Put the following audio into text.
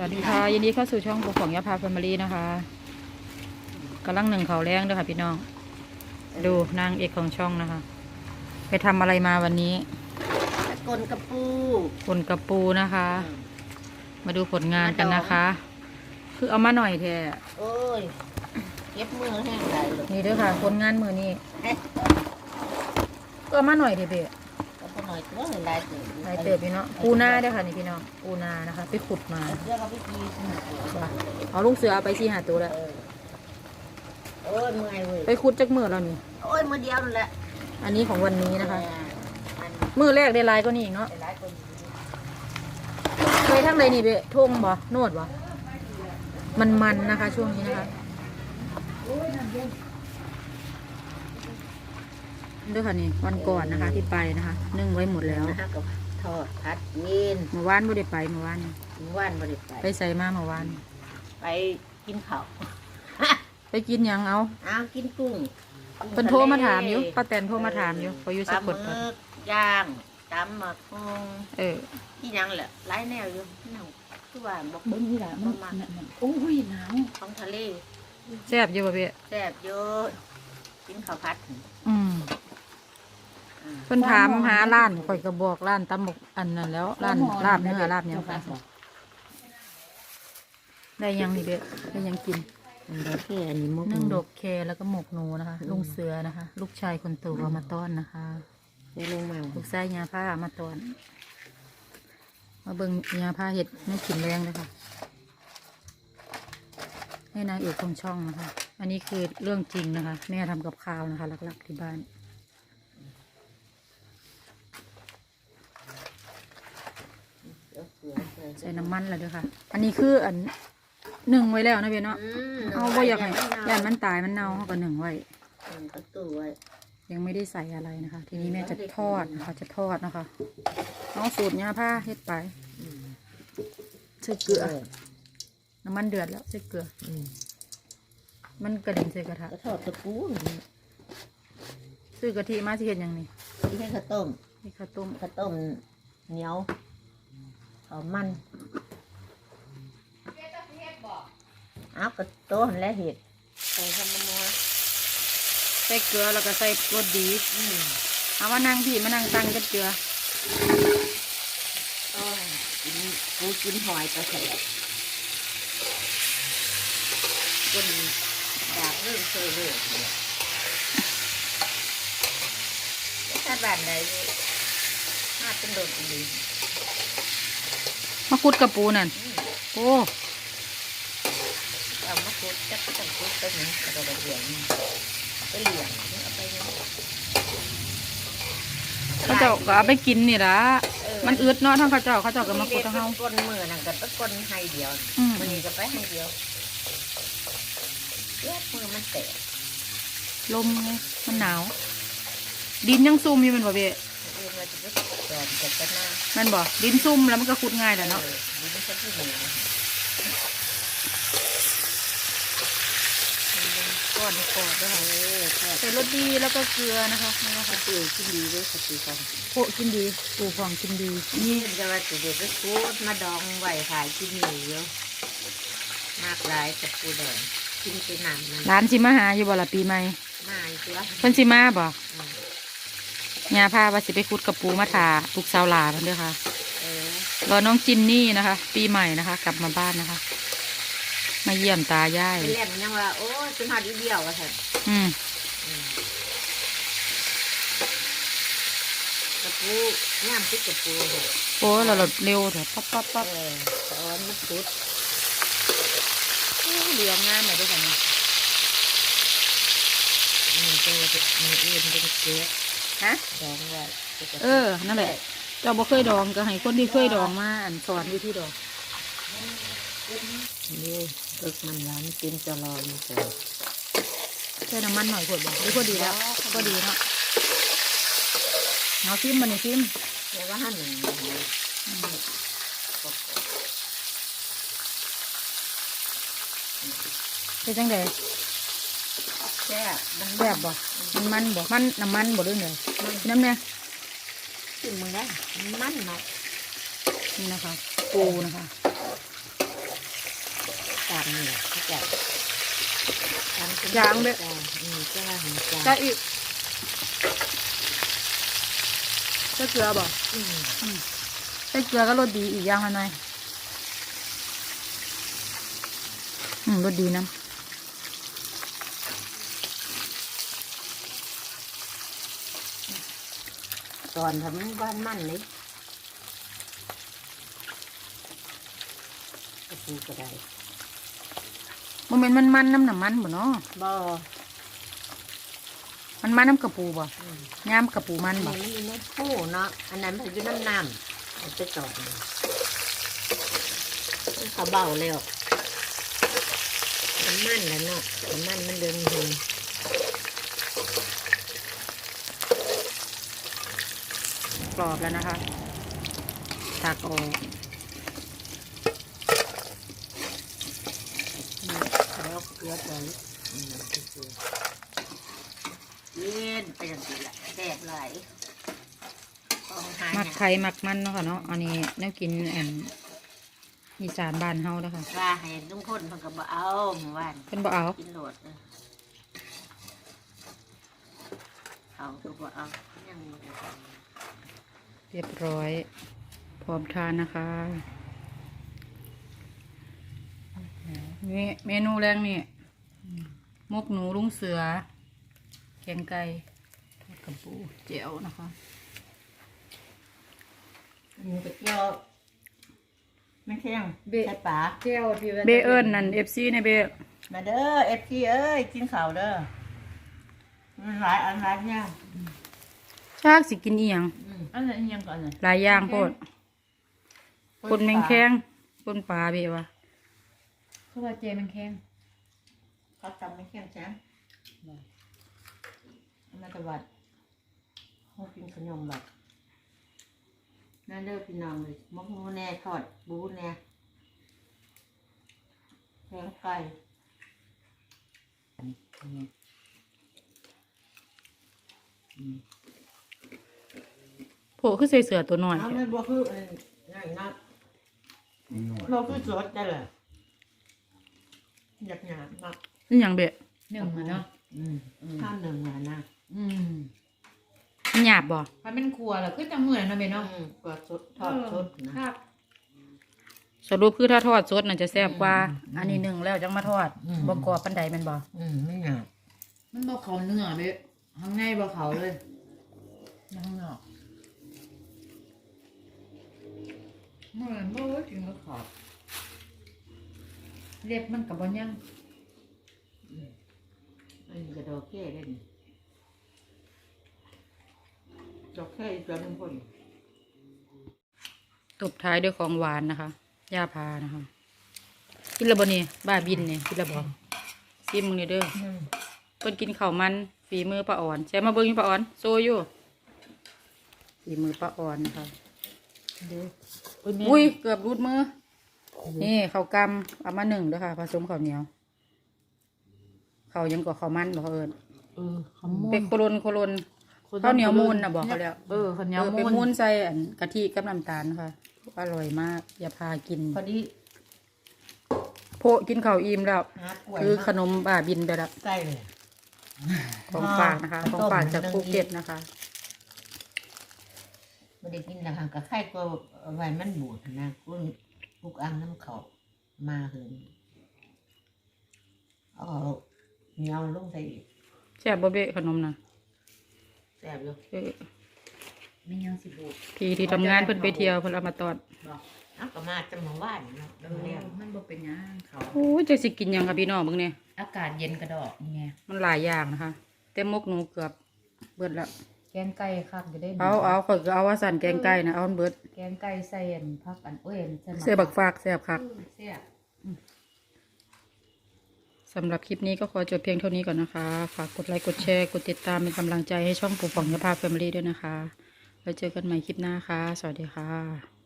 สวัสดีค่ะยินดีเข้าสู่ช่องบุกของยาพาแฟมิลี่นะคะกำลังหนึ่งเขาวแรงด้วยค่ะ พี่น้อง ดูนางเอกของช่องนะคะ ไปทำอะไรมาวันนี้กลกระปูคนกระปูนะคะ มาดูผลงานกันนะคะ คือเอามาหน่อยแท้โอ้ยเก็บมือแห้งได้เลยนี่เด้วยค่ะผลงานมือนี่เอ๊ะก็เอามาหน่อยเถอะเบะ ก็พอหน่อยตัวเลยลายเติบลายเติบพี่เนาะปูนาเด้วยค่ะนี่พี่น้องปูนานะคะ ไปขุดมาเสื้อก็ไปกีสมุดเลยว่ะเอาลูกเสือเอาไปที่หาตัวแล้วเออโอ้ยเมื่อยเว้ยไปขุดจากมือแล้วนี่ โอ้ยมือเดียวนั่นแหละอันนี้ของวันนี้นะคะเออมันมือแรกได้ลายก็นี่อีกเนาะหลายคนเคยทั้งใดนี่เบะทงบ่โนดบ่มันมันนะคะ ช่วงนี้นะคะ ด้วยค่ะนี่วันก่อนนะคะ ที่ไปนะคะ นึ่งไว้หมดแล้วนะฮะกับทอดพัดเย็นเมื่อวานไม่ได้ไปเมื่อวานนี่ว่านบริไปไปใส่มาเมื่อวานไปกินข้าวไปกินหยังเอาอ้าวกินกุ้งเพิ่นโทรมาถามอยู่ป้าแตนโทรมาถามอยู่เขาอยู่ปสะลากหดมึก่อนกย่างตำหมักฮงเออ ที่ยังแหละหลายแนวอยู่แนวคือว่าบอกเบิ้งนี่แหละมันมันโอ้ยหนาวของทะเลแซ่บอยู่บ่เบะแซ่บเยอะกินข้าวผัดอืมอ่า เพิ่นถามหาร้านข่อยก็บอกร้านตำบกอันนั้นแล้วร้านลาบเนื้อลาบหยังค่ะได้ยังนี่เบะได้ยังกินอันเดียวแค่อันนี้มุกนึ่งดอกแคแล้วก็หมกหนูนะคะ ลุงเสือนะคะ ลูกชายคนโตเอามาต้อนนะคะได้ลงมาลูกชายยาผ้าเอามาต้อน มาเบิ่งยาผ้าเห็ดไม่กินแรงเลยค่ะให้นางเอกของช่องนะคะ อันนี้คือเรื่องจริงนะคะ แม่ทำกับข้าวนะคะหลักๆที่บ้าน ใส่น้ำมันแล้วด้วยค่ะ อันนี้คืออันหนึ่งไว้แล้วนะเบียเนาะเอาบ่อยากให้ย่านมันตายมันเน่าเขาก็หนึ่งไว้ประตูไว้ยังไม่ได้ใส่อะไรนะคะ ทีนี้แม่จะทอดนะคะจะทอดนะคะเอาสูตรยาผ้าเฮ็ดไปใส่เกลือน้ำมันเดือดแล้วใส่เกลืออืมมันกระเด็นใส่กระทะกระทอดตะปูนี่ซื้อกะทิมาสิเฮ็ดหยังนี่ที่ให้ข้าวต้มนี่ข้าวต้มข้าวต้มเหนียว ข้าวมันเอากระโต้นและเห็ดใส่ข้าวมันนัวใส่เกลือแล้วก็ใส่รสดีอืมเอามานั่งพี่มานั่งตั้งกับเกลืออ๋อกินปูกินหอยกระเทียมคนอยากเรื่องเซอร์เรื่องเนี่ยถ้าบ้านไหนน่าเป็นโดนดี มาคุดกระปูนั่น โอ้เอามาคุดจับจับคุดไปหนึ่งกระโดดเหลี่ยมไปเหลี่ยมเอาไปเนี่ยเขาเจ้าก็เอาไปกินนี่ละเออมันอึดเนาะทั้งเขาเจ้าเขาเจ้าก็มาคุดทั้งเฮาก้นมือนั่นก็ไปก้นให้เดียวอืมมันนี่ก็ไปให้เดียวเลือดมือมันแตกลมไงมันหนาว ดินยังซุ่มอยู่แมันบ่เบะเรียนว่า จะไปสอนจัดกันนะแมันบ่ดินซุ่มแล้วมันก็ขุดง่ายแหละเนาะเออดีไม่ใช่ที่หนึ่งนะก้อนก้อนด้วยค่ะเออใช่ใส่รสดีแล้วก็เกลือนะคะนี่นะขัคะดตีกินดีด้วยขัดตีกันโปะกินดีปูฟองกินดีนี่จะว่าจะเด็ดไปคูดมาดองไว้ขายกินหนีเยอะมากหลายกับปูแดงกินไปนานมันร้านสิมาหาอยู่บ่ละปีใหม่มาอีกตัวเพิ่นสิมาบ่อืม ยาพาว่าสิไปขุดกระปูมาทาลูกสาวหลาเพิ่นเด้อค่ะเออรอน้องจินนี่นะคะ ปีใหม่นะคะ กลับมาบ้านนะคะ มาเยี่ยมตายายไปเล่นยังว่าโอ้ยเป็นหาดอีเดียวอะค่ะอืมกระปูย่ามติดกระปูเถอะโอ้เราหลดเร็วเถอะปั๊บปั๊บปั๊บเออตอนมันสุดเหลืองงามเลยด้วยกันนี่มันเป็นมีอื่นเป็นเกลือ ฮะดองไว้เออ นั่นแหละ เจ้าบ่เคยดองก็ให้คนที่เคยดองมาอันสอนวิธีดองนี่ตึกมันร้านกินจะรออยู่เถอะใส่น้ำมันหน่อยขวดบ่หรือพอดีแล้วพอดีเนาะเอาซิมมันนี่ซิมเดี๋ยวว่าหันหนึ่งเป็นจังได แซ่บมันแซ่บบ่มันมันบ่มันน้ำมันบ่ด้วยเลยน้ำเนี่ยกินมึงได้มันเนาะนี่นะคะปูนะคะตามเนี่ยเขาจะตามเป็นยางเด้อจ้าอืมจ้าหันจ้าใส่อีกใส่เกลือบ่อืมใส่เกลือก็รสดีอีกอย่างละหน่อยอืมรสดีนะ ตอนทำบ้านมั่นเลยกระปูกระไดมันเป็นมันมันๆน้ำหนัมันบ่เนาะบ่มันมันน้ำกระปูบ่อืมย่ามกระปูมันอันบ่นี้มันอยู่ในผู้เนาะอันนั้นมันอยู่น้ำน้ำเอาไปต่อดเขาเบาแล้วมันมันแล้วเนาะมันมันมันเดินหง กรอบแล้วนะคะ ตักออกแล้วเกลือไปอืมเย็นไปอย่างนี้แหละแดดไหลของหามักเนี่ยไข่มักมันเนาะค่ะเนาะ อันนี้แนวกินอันอีสานบ้านเฮาเด้อค่ะว่าให้ลุงพลเพิ่นก็บ่เอาเมื่อวานเพิ่นบ่เอากินโหลดเออเขาก็บ่เอายังบ่ได้ เอาเรียบร้อย พร้อมทานนะคะ นี่เมนูแรงนี่มกหนูลุงเสือ แกงไก่ทอดกระปูเจียวนะคะหมูกระเจียวไม่เที่ยงเบะใช่ปะเจียวที่ว่าเบเอิญนั่นเอฟซีในเบมาเด้อเอฟซีเอ้ยกินข้าวเด้อมันหลายอันหลายอย่างชากสิกินอีหยัง อืมอันนั้นยังก่อนน่ะหลายอย่างโพดปนแมงแข้งปนปลาเบวะเขาว่าเจมันแข็งเขาทำไม่เที่ยงแจ้งอันนั้นตะวัดเขากินขนมแบบนั่นเด้อพี่น้องเลยมกหมูแน่ทอดบูแน่แกงไก่ โผคือใส่เสือตัวน้อยเอาไม่บอกคือเอ้ยนั่นนะเราคือสดได้แหละอยากหยาบมากนี่หยังเบะหนึ่งมันเนาะอืมข้าวหนึ่งหนานะอืมมันหยาบบ่ถ้าเป็นครัวแล้วคือจังเหมือนนะเบนเนาะอืมกว่าสดทอดสดนะครับสรุปคือถ้าทอดสดน่ะจะแซ่บกว่า อันนี้หนึ่งแล้วจังมาทอดบ่กรอบปันใดแม่นบ่อืมไม่หยาบมันบ่เขาเนื้อเด้ข้างในบ่เขาเลยข้างนอก มันบ่ถึงกับเขาเล็บมันกับบ่ยังอันนี้ก็ดอกแค่ได้นี่ดอกแค่อีกตัวหนึงคนตบท้ายด้วยของหวานนะคะย่าพานะคะกินและบ่นี่บ้าบินนี่กินและบ่ซิมมึงนี่เด้ออืมเพิ่นกินข้าวมันฝีมือป้าอ่อนใช่มาเบิ่งอยู่ป้าอ่อนโซอยู่ฝีมือป้าอ่อนนะคะ เด้อ อุ้ยเกือบรูดมือ นี่ข้าวกำเอามาหนึ่งเด้อค่ะ ผสมข้าวเหนียวข้าวยังกว่าข้าวมันบอกเขาเอิญเออขาวมูเป็นโคลนโคลนข้าวเหนียวมูนนะบอกเขาแล้วเออข้าวเหนียวเออเป็นมูมูนนใส่อันกะทิกับน้ำตาลค่ะ อร่อยมาก อย่าพากิน พอดีโพะกินข้าวอิ่มแล้ว หากล้วยคือมาขนมบ้าบินไปแล้ว ใส่เลย ของฝากนะคะ ของฝากจากภูเก็ตนะคะ ไม่ได้กินนะคะกับไข่ก็เอาไว้มันบูดนะคุณลูกอังน้ำเขามาเหินเอาเหนียวลงใส่อีกแซ่บบ่เบะขนมนะแซ่บอยู่เออไม่ยังสิบูดพี่ที่ทำงานเพิ่นไปเที่ยวเพิ่นเอามาตอดเอาก็มาจะมาว่านเนาะเอเรียอมันบ่เป็นหยังเขาโอ้ยจะสิกินหยังกับพี่น้องเบิ่งเนี่ยอากาศเย็นกระดอกนี่ไงมันหลายอย่างนะคะแต่มกหนูเกือบเบิดแล้วแก งไก่คักจะได้เอาเอาข่อยก็เอาว่าสั่นแกงไก่นะเอาอันเบิดแกงไก่ใส่อันผักอันเอ้ยอันใส่หมัเสียบักฟากแซ่บคักเสียบ สำหรับคลิปนี้ก็ขอจบเพียงเท่านี้ก่อนนะคะ ฝากกดไลค์กดแชร์กดติดตามเป็นกำลังใจให้ช่องปู่ป่องยาพาแฟมิลี่ด้วยนะคะ แล้วเจอกันใหม่คลิปหน้าค่ะ สวัสดีค่ะ